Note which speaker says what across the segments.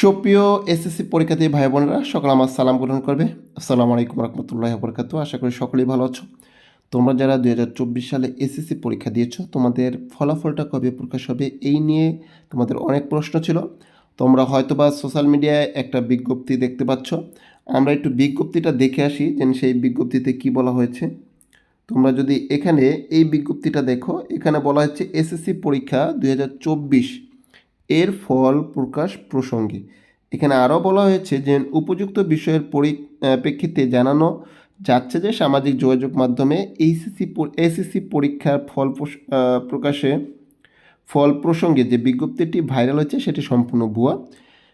Speaker 1: সুপ্রিয় এসএসসি পরীক্ষার্থী ভাই বোনেরা, সকাল আমার সালাম গ্রহণ করবে। আসসালামু আলাইকুম রহমতুল্লাহ বরকাত আশা করি সকলেই ভালো আছো। তোমরা যারা দুই হাজার চব্বিশ সালে এসএসসি পরীক্ষা দিয়েছ, তোমাদের ফলাফলটা কবে প্রকাশ হবে এই নিয়ে তোমাদের অনেক প্রশ্ন ছিল। তোমরা হয়তোবা সোশ্যাল মিডিয়ায় একটা বিজ্ঞপ্তি দেখতে পাচ্ছ। আমরা একটু বিজ্ঞপ্তিটা দেখে আসি যে সেই বিজ্ঞপ্তিতে কি বলা হয়েছে। তোমরা যদি এখানে এই বিজ্ঞপ্তিটা দেখো, এখানে বলা হচ্ছে এসএসসি পরীক্ষা দু হাজার চব্বিশ এর ফল প্রকাশ প্রসঙ্গে। এখানে আরও বলা হয়েছে যে, উপযুক্ত বিষয়ের পরিপ্রেক্ষিতে জানানো যাচ্ছে যে, সামাজিক যোগাযোগ মাধ্যমে এইসিসি এসএসসি পরীক্ষার ফল প্রকাশে ফল প্রসঙ্গে যে বিজ্ঞপ্তিটি ভাইরাল হয়েছে, সেটি সম্পূর্ণ ভুয়া।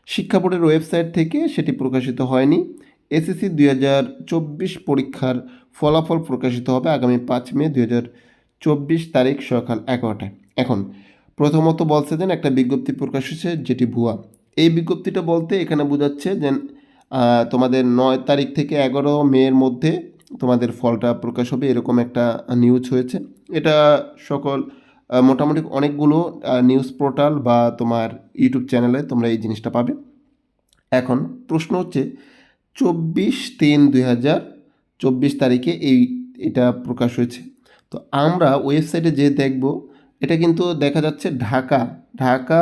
Speaker 1: শিক্ষা বোর্ডের ওয়েবসাইট থেকে সেটি প্রকাশিত হয়নি। এসএসসি দুই হাজার চব্বিশ পরীক্ষার ফলাফল প্রকাশিত হবে আগামী পাঁচ মে দুই হাজার চব্বিশ তারিখ সকাল এগারোটায়। এখন প্রথমত বলছে যে একটা বিজ্ঞপ্তি প্রকাশ হয়েছে যেটি ভুয়া। এই বিজ্ঞপ্তিটা বলতে এখানে বোঝাচ্ছে যে তোমাদের নয় তারিখ থেকে এগারো মের মধ্যে তোমাদের ফলটা প্রকাশ হবে, এরকম একটা নিউজ হয়েছে। এটা সকল মোটামুটি অনেকগুলো নিউজ পোর্টাল বা তোমার ইউটিউব চ্যানেলে তোমরা এই জিনিসটা পাবে। এখন প্রশ্ন হচ্ছে, চব্বিশ তিন দুই হাজার চব্বিশ তারিখে এই, এটা প্রকাশ হয়েছে। তো আমরা ওয়েবসাইটে যে দেখব এটা কিন্তু দেখা যাচ্ছে ঢাকা ঢাকা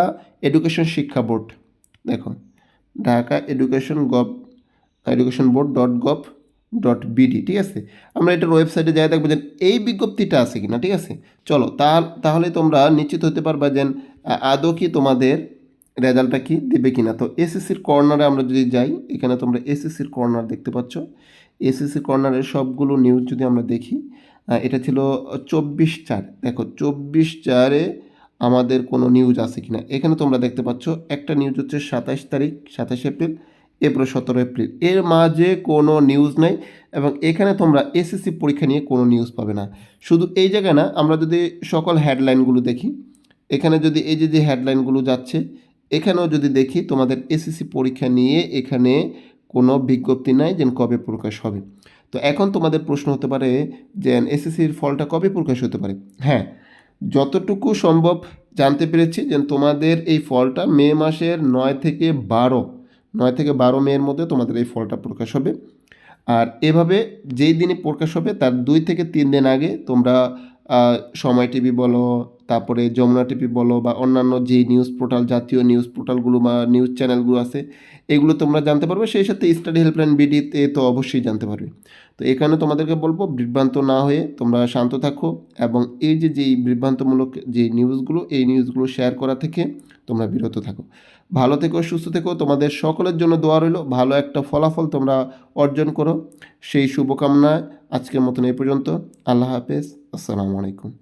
Speaker 1: এডুকেশন শিক্ষা বোর্ড দেখো Dhaka education gov education board dot gov dot BD ঠিক আছে? আমরা এটার ওয়েবসাইটে যাই দেখব যে এই বিজ্ঞপ্তিটা আছে কিনা, ঠিক আছে? চলো তাহলে তোমরা নিশ্চিত হতে পারবা যে আদৌ কি তোমাদের রেজাল্টটা কি দেবে কিনা। তো এসএসসির কর্নারে আমরা যদি যাই, এখানে তোমরা এসএসসির কর্নার দেখতে পাচ্ছ। এসএসসি কর্নারের সবগুলো নিউজ যদি আমরা দেখি এটা ছিল চব্বিশ চার। দেখো, চব্বিশ চারে আমাদের কোনো নিউজ আছে কিনা? এখানে তোমরা দেখতে পাচ্ছ, একটা নিউজ হচ্ছে সাতাশ তারিখ, সাতাশ এপ্রিল এরপরে সতেরো এপ্রিল। এর মাঝে কোনো নিউজ নেই এবং এখানে তোমরা এসএসসি পরীক্ষা নিয়ে কোনো নিউজ পাবে না। শুধু এই জায়গায় না, আমরা যদি সকল হেডলাইনগুলো দেখি, এখানে যদি এই যে যে হেডলাইনগুলো যাচ্ছে, এখানেও যদি দেখি, তোমাদের এসএসসি পরীক্ষা নিয়ে এখানে কোনো বিজ্ঞপ্তি নাই যেন কবে প্রকাশ হবে। তো এখন তোমাদের প্রশ্ন হতে পারে যে এসএসসির ফলটা কবে প্রকাশ হতে পারে? হ্যাঁ যতটুকু সম্ভব জানতে পেরেছি যে তোমাদের এই ফলটা মে মাসের নয় থেকে বারো, নয় থেকে বারো মেয়ের মধ্যে তোমাদের এই ফলটা প্রকাশ হবে। আর এভাবে যেই দিনে প্রকাশ হবে, তার দুই থেকে তিন দিন আগে তোমরা সময় টিভি বলো তারপরে যমুনা টিভি বলো বা অন্যান্য যে নিউজ পোর্টাল জাতীয় নিউজ পোর্টালগুলো বা নিউজ চ্যানেলগুলো আছে, এগুলো তোমরা জানতে পারবে। সেই সাথে স্টাডি হেল্পলাইন বিডিতে তো অবশ্যই জানতে পারবে। তো এখানে তোমাদেরকে বলব, বিভ্রান্ত না হয়ে তোমরা শান্ত থাকো এবং এই যে যেই বিভ্রান্তমূলক যে নিউজগুলো এই নিউজগুলো শেয়ার করা থেকে তোমরা বিরত থাকো। ভালো থেকো, সুস্থ থেকো। তোমাদের সকলের জন্য দোয়া রইল। ভালো একটা ফলাফল তোমরা অর্জন করো। সেই শুভকামনায় আজকের মতন এই পর্যন্ত। আল্লাহ হাফেজ। আসসালামু আলাইকুম।